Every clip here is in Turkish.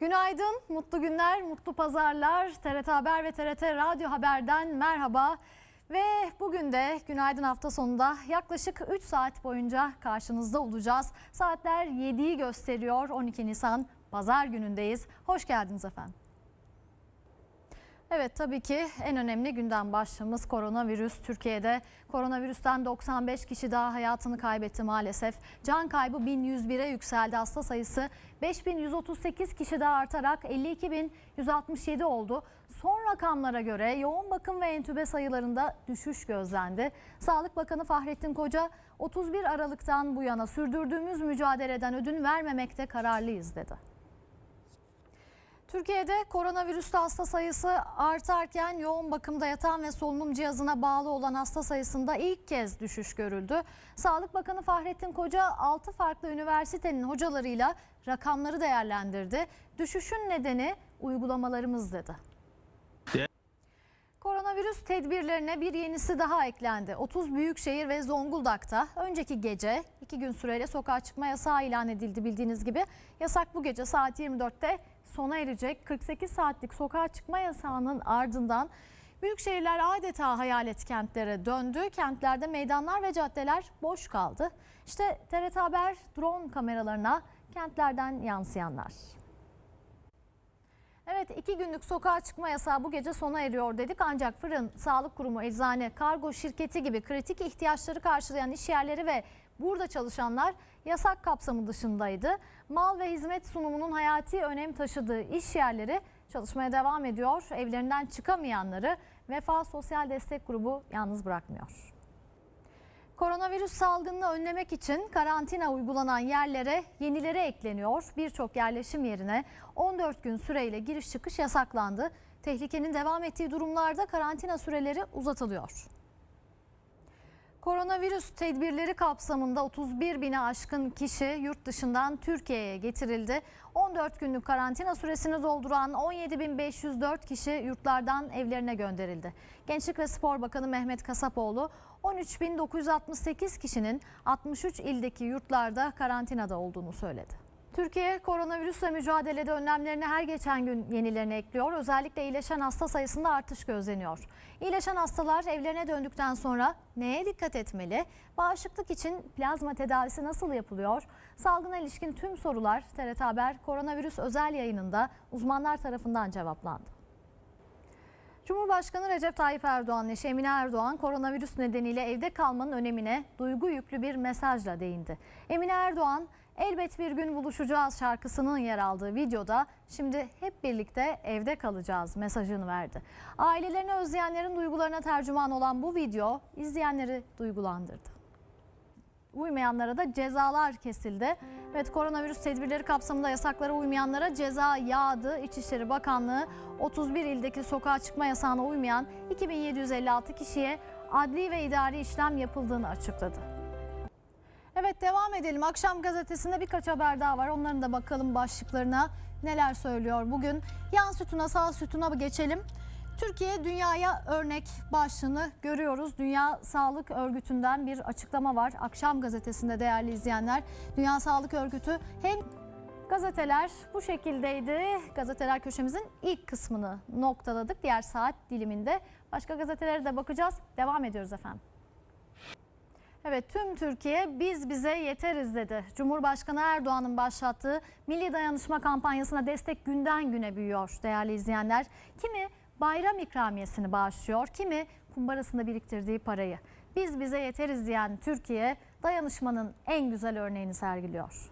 Günaydın, mutlu günler, mutlu pazarlar. TRT Haber ve TRT Radyo Haber'den merhaba. Ve bugün de günaydın hafta sonunda yaklaşık 3 saat boyunca karşınızda olacağız. Saatler 7'yi gösteriyor. 12 Nisan pazar günündeyiz. Hoş geldiniz efendim. Evet tabii ki en önemli gündem başlığımız koronavirüs. Türkiye'de koronavirüsten 95 kişi daha hayatını kaybetti maalesef. Can kaybı 1101'e yükseldi. Hasta sayısı 5138 kişi daha artarak 52167 oldu. Son rakamlara göre yoğun bakım ve entübe sayılarında düşüş gözlendi. Sağlık Bakanı Fahrettin Koca 31 Aralık'tan bu yana sürdürdüğümüz mücadeleden ödün vermemekte kararlıyız dedi. Türkiye'de koronavirüste hasta sayısı artarken yoğun bakımda yatan ve solunum cihazına bağlı olan hasta sayısında ilk kez düşüş görüldü. Sağlık Bakanı Fahrettin Koca 6 farklı üniversitenin hocalarıyla rakamları değerlendirdi. Düşüşün nedeni uygulamalarımız dedi. Koronavirüs tedbirlerine bir yenisi daha eklendi. 30 büyükşehir ve Zonguldak'ta önceki gece 2 gün süreyle sokağa çıkma yasağı ilan edildi bildiğiniz gibi. Yasak bu gece saat 24'te sona erecek. 48 saatlik sokağa çıkma yasağının ardından büyük şehirler adeta hayalet kentlere döndü. Kentlerde meydanlar ve caddeler boş kaldı. İşte TRT Haber drone kameralarına kentlerden yansıyanlar. Evet iki günlük sokağa çıkma yasağı bu gece sona eriyor dedik ancak fırın, sağlık kurumu, eczane, kargo şirketi gibi kritik ihtiyaçları karşılayan iş yerleri ve burada çalışanlar yasak kapsamı dışındaydı. Mal ve hizmet sunumunun hayati önem taşıdığı iş yerleri çalışmaya devam ediyor. Evlerinden çıkamayanları Vefa Sosyal Destek Grubu yalnız bırakmıyor. Koronavirüs salgınını önlemek için karantina uygulanan yerlere yenileri ekleniyor. Birçok yerleşim yerine 14 gün süreyle giriş çıkış yasaklandı. Tehlikenin devam ettiği durumlarda karantina süreleri uzatılıyor. Koronavirüs tedbirleri kapsamında 31 bine aşkın kişi yurt dışından Türkiye'ye getirildi. 14 günlük karantina süresini dolduran 17.504 kişi yurtlardan evlerine gönderildi. Gençlik ve Spor Bakanı Mehmet Kasapoğlu 13.968 kişinin 63 ildeki yurtlarda karantinada olduğunu söyledi. Türkiye koronavirüsle mücadelede önlemlerini her geçen gün yenilerini ekliyor. Özellikle iyileşen hasta sayısında artış gözleniyor. İyileşen hastalar evlerine döndükten sonra neye dikkat etmeli? Bağışıklık için plazma tedavisi nasıl yapılıyor? Salgına ilişkin tüm sorular TRT Haber koronavirüs özel yayınında uzmanlar tarafından cevaplandı. Cumhurbaşkanı Recep Tayyip Erdoğan eşi Emine Erdoğan koronavirüs nedeniyle evde kalmanın önemine duygu yüklü bir mesajla değindi. Emine Erdoğan elbet bir gün buluşacağız şarkısının yer aldığı videoda şimdi hep birlikte evde kalacağız mesajını verdi. Ailelerini özleyenlerin duygularına tercüman olan bu video izleyenleri duygulandırdı uymayanlara da cezalar kesildi. Evet koronavirüs tedbirleri kapsamında yasaklara uymayanlara ceza yağdı. İçişleri Bakanlığı 31 ildeki sokağa çıkma yasağına uymayan 2756 kişiye adli ve idari işlem yapıldığını açıkladı. Evet devam edelim. Akşam gazetesinde birkaç haber daha var. Onların da bakalım başlıklarına neler söylüyor bugün. Yan sütuna sağ sütuna geçelim. Türkiye dünyaya örnek başlığını görüyoruz. Dünya Sağlık Örgütü'nden bir açıklama var. Akşam gazetesinde değerli izleyenler. Dünya Sağlık Örgütü hem gazeteler bu şekildeydi. Gazeteler köşemizin ilk kısmını noktaladık. Diğer saat diliminde başka gazetelere de bakacağız. Devam ediyoruz efendim. Evet tüm Türkiye biz bize yeteriz dedi. Cumhurbaşkanı Erdoğan'ın başlattığı Milli Dayanışma kampanyasına destek günden güne büyüyor değerli izleyenler. Kimi bayram ikramiyesini bağışlıyor, kimi kumbarasında biriktirdiği parayı. Biz bize yeteriz diyen Türkiye dayanışmanın en güzel örneğini sergiliyor.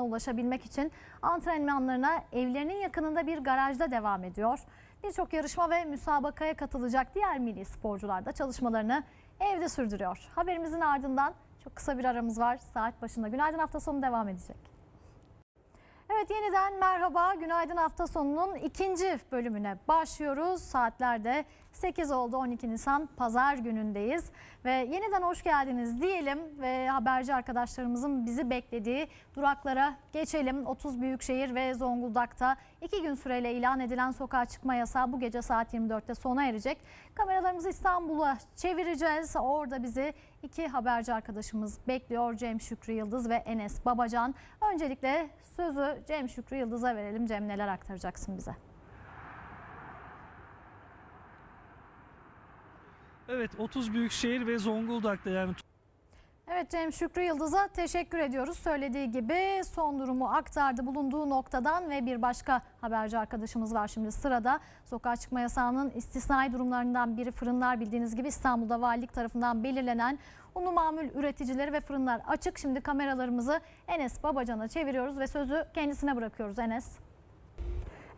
Ulaşabilmek için antrenmanlarına evlerinin yakınında bir garajda devam ediyor. Birçok yarışma ve müsabakaya katılacak diğer milli sporcular da çalışmalarını evde sürdürüyor. Haberimizin ardından çok kısa bir aramız var. Saat başında Günaydın hafta sonu devam edecek. Evet yeniden merhaba. Günaydın hafta sonunun ikinci bölümüne başlıyoruz. Saatlerde 8 oldu 12 Nisan pazar günündeyiz. Ve yeniden hoş geldiniz diyelim ve haberci arkadaşlarımızın bizi beklediği duraklara geçelim. 30 büyükşehir ve Zonguldak'ta 2 gün süreyle ilan edilen sokağa çıkma yasağı bu gece saat 24'te sona erecek. Kameralarımızı İstanbul'a çevireceğiz. Orada bizi iki haberci arkadaşımız bekliyor. Cem Şükrü Yıldız ve Enes Babacan. Öncelikle sözü Cem Şükrü Yıldız'a verelim. Cem neler aktaracaksın bize? Evet 30 büyükşehir ve Zonguldak'ta yani Evet Cem Şükrü Yıldız'a teşekkür ediyoruz. Söylediği gibi son durumu aktardı bulunduğu noktadan ve bir başka haberci arkadaşımız var şimdi sırada. Sokağa çıkma yasağının istisnai durumlarından biri fırınlar bildiğiniz gibi İstanbul'da valilik tarafından belirlenen unlu mamul üreticileri ve fırınlar açık. Şimdi kameralarımızı Enes Babacan'a çeviriyoruz ve sözü kendisine bırakıyoruz Enes.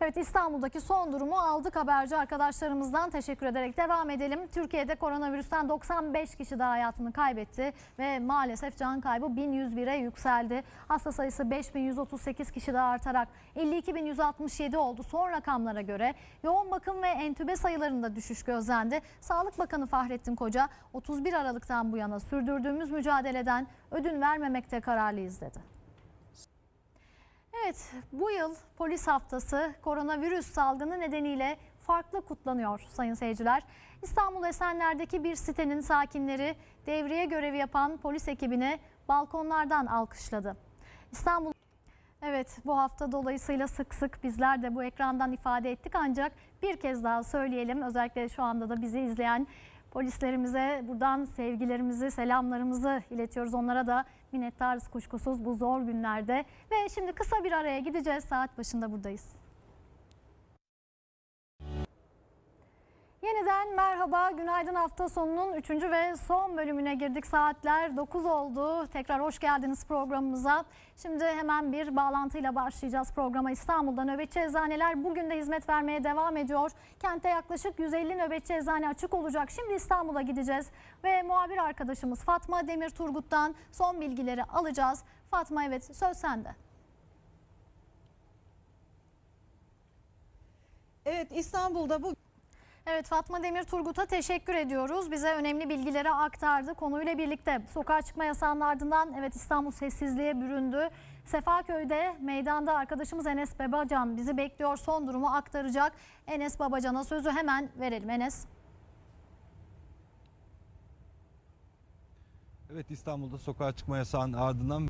Evet İstanbul'daki son durumu aldık haberci arkadaşlarımızdan teşekkür ederek devam edelim. Türkiye'de koronavirüsten 95 kişi daha hayatını kaybetti ve maalesef can kaybı 1101'e yükseldi. Hasta sayısı 5138 kişi daha artarak 52167 oldu. Son rakamlara göre yoğun bakım ve entübe sayılarında düşüş gözlendi. Sağlık Bakanı Fahrettin Koca 31 Aralık'tan bu yana sürdürdüğümüz mücadeleden ödün vermemekte kararlıyız dedi. Evet, bu yıl polis haftası koronavirüs salgını nedeniyle farklı kutlanıyor sayın seyirciler. İstanbul Esenler'deki bir sitenin sakinleri devriye görevi yapan polis ekibini balkonlardan alkışladı. İstanbul Evet bu hafta dolayısıyla sık sık bizler de bu ekrandan ifade ettik ancak bir kez daha söyleyelim özellikle şu anda da bizi izleyen polislerimize buradan sevgilerimizi, selamlarımızı iletiyoruz. Onlara da minnettarız kuşkusuz bu zor günlerde. Ve şimdi kısa bir araya gideceğiz. Saat başında buradayız. Yeniden merhaba, günaydın hafta sonunun 3. ve son bölümüne girdik. Saatler 9 oldu. Tekrar hoş geldiniz programımıza. Şimdi hemen bir bağlantıyla başlayacağız programa. İstanbul'da nöbetçi eczaneler bugün de hizmet vermeye devam ediyor. Kentte yaklaşık 150 nöbetçi eczane açık olacak. Şimdi İstanbul'a gideceğiz ve muhabir arkadaşımız Fatma Demir Turgut'tan son bilgileri alacağız. Fatma evet söz sende. Evet İstanbul'da bu Evet Fatma Demir Turgut'a teşekkür ediyoruz. Bize önemli bilgileri aktardı. Konuyla birlikte sokağa çıkma yasağının ardından evet İstanbul sessizliğe büründü. Sefaköy'de meydanda arkadaşımız Enes Babacan bizi bekliyor. Son durumu aktaracak. Enes Babacan'a sözü hemen verelim. Enes. Evet İstanbul'da sokağa çıkma yasağının ardından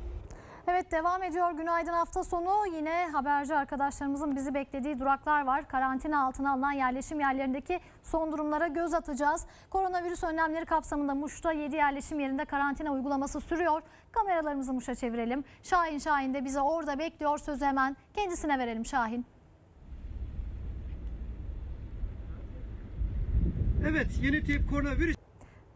Evet devam ediyor. Günaydın hafta sonu. Yine haberci arkadaşlarımızın bizi beklediği duraklar var. Karantina altına alınan yerleşim yerlerindeki son durumlara göz atacağız. Koronavirüs önlemleri kapsamında Muş'ta 7 yerleşim yerinde karantina uygulaması sürüyor. Kameralarımızı Muş'a çevirelim. Şahin Şahin de bizi orada bekliyor. Sözü hemen kendisine verelim Şahin. Evet yeni tip koronavirüs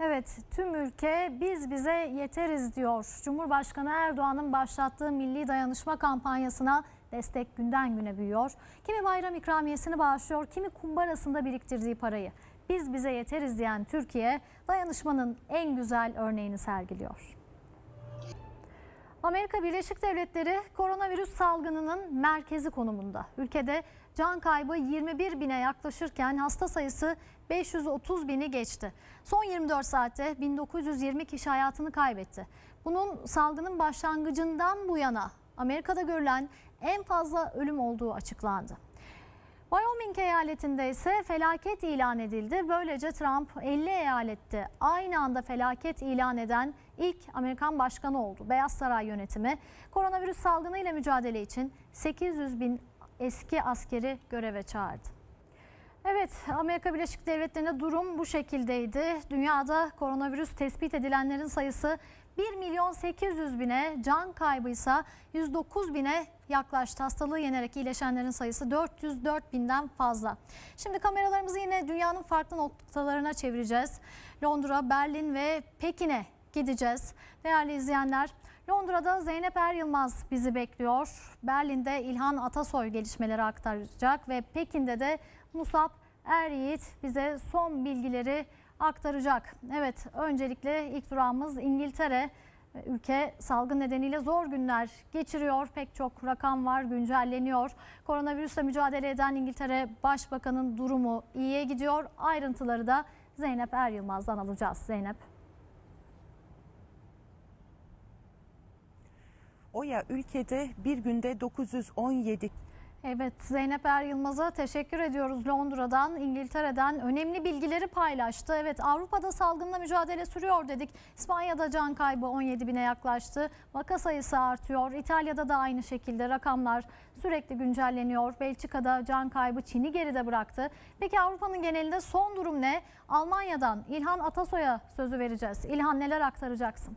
Evet, tüm ülke biz bize yeteriz diyor. Cumhurbaşkanı Erdoğan'ın başlattığı milli dayanışma kampanyasına destek günden güne büyüyor. Kimi bayram ikramiyesini bağışlıyor, kimi kumbarasında biriktirdiği parayı. Biz bize yeteriz diyen Türkiye dayanışmanın en güzel örneğini sergiliyor. Amerika Birleşik Devletleri koronavirüs salgınının merkezi konumunda. Ülkede can kaybı 21 bine yaklaşırken hasta sayısı 530 bini geçti. Son 24 saatte 1920 kişi hayatını kaybetti. Bunun salgının başlangıcından bu yana Amerika'da görülen en fazla ölüm olduğu açıklandı. Wyoming eyaletinde ise felaket ilan edildi. Böylece Trump 50 eyalette aynı anda felaket ilan eden ilk Amerikan başkanı oldu. Beyaz Saray yönetimi koronavirüs salgınıyla mücadele için 800 bin eski askeri göreve çağırdı. Evet, Amerika Birleşik Devletleri'nde durum bu şekildeydi. Dünyada koronavirüs tespit edilenlerin sayısı 1 milyon 800 bine, can kaybıysa 109 bine yaklaştı. Hastalığı yenerek iyileşenlerin sayısı 404 binden fazla. Şimdi kameralarımızı yine dünyanın farklı noktalarına çevireceğiz. Londra, Berlin ve Pekin'e gideceğiz. Değerli izleyenler, Londra'da Zeynep Er Yılmaz bizi bekliyor. Berlin'de İlhan Atasoy gelişmeleri aktaracak ve Pekin'de de Musab Er Yiğit bize son bilgileri aktaracak. Evet, öncelikle ilk durağımız İngiltere. Ülke salgın nedeniyle zor günler geçiriyor. Pek çok rakam var, güncelleniyor. Koronavirüsle mücadele eden İngiltere Başbakanı'nın durumu iyiye gidiyor. Ayrıntıları da Zeynep Er Yılmaz'dan alacağız. Zeynep. Oya ülkede bir günde 917 Evet Zeynep Er Yılmaz'a teşekkür ediyoruz Londra'dan, İngiltere'den önemli bilgileri paylaştı. Evet Avrupa'da salgınla mücadele sürüyor dedik. İspanya'da can kaybı 17 bine yaklaştı. Vaka sayısı artıyor. İtalya'da da aynı şekilde rakamlar sürekli güncelleniyor. Belçika'da can kaybı Çin'i geride bıraktı. Peki Avrupa'nın genelinde son durum ne? Almanya'dan İlhan Atasoy'a sözü vereceğiz. İlhan neler aktaracaksın?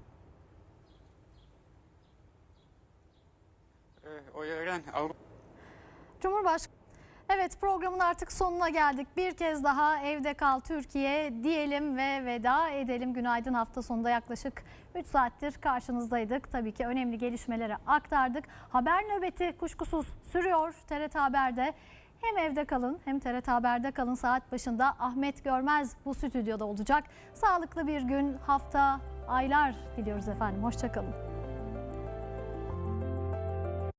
Avrupa Cumhurbaşkanı Evet programın artık sonuna geldik. Bir kez daha evde kal Türkiye diyelim ve veda edelim. Günaydın hafta sonunda yaklaşık 3 saattir karşınızdaydık. Tabii ki önemli gelişmeleri aktardık. Haber nöbeti kuşkusuz sürüyor TRT Haber'de. Hem evde kalın hem TRT Haber'de kalın saat başında Ahmet Görmez bu stüdyoda olacak. Sağlıklı bir gün, hafta, aylar diliyoruz efendim. Hoşçakalın.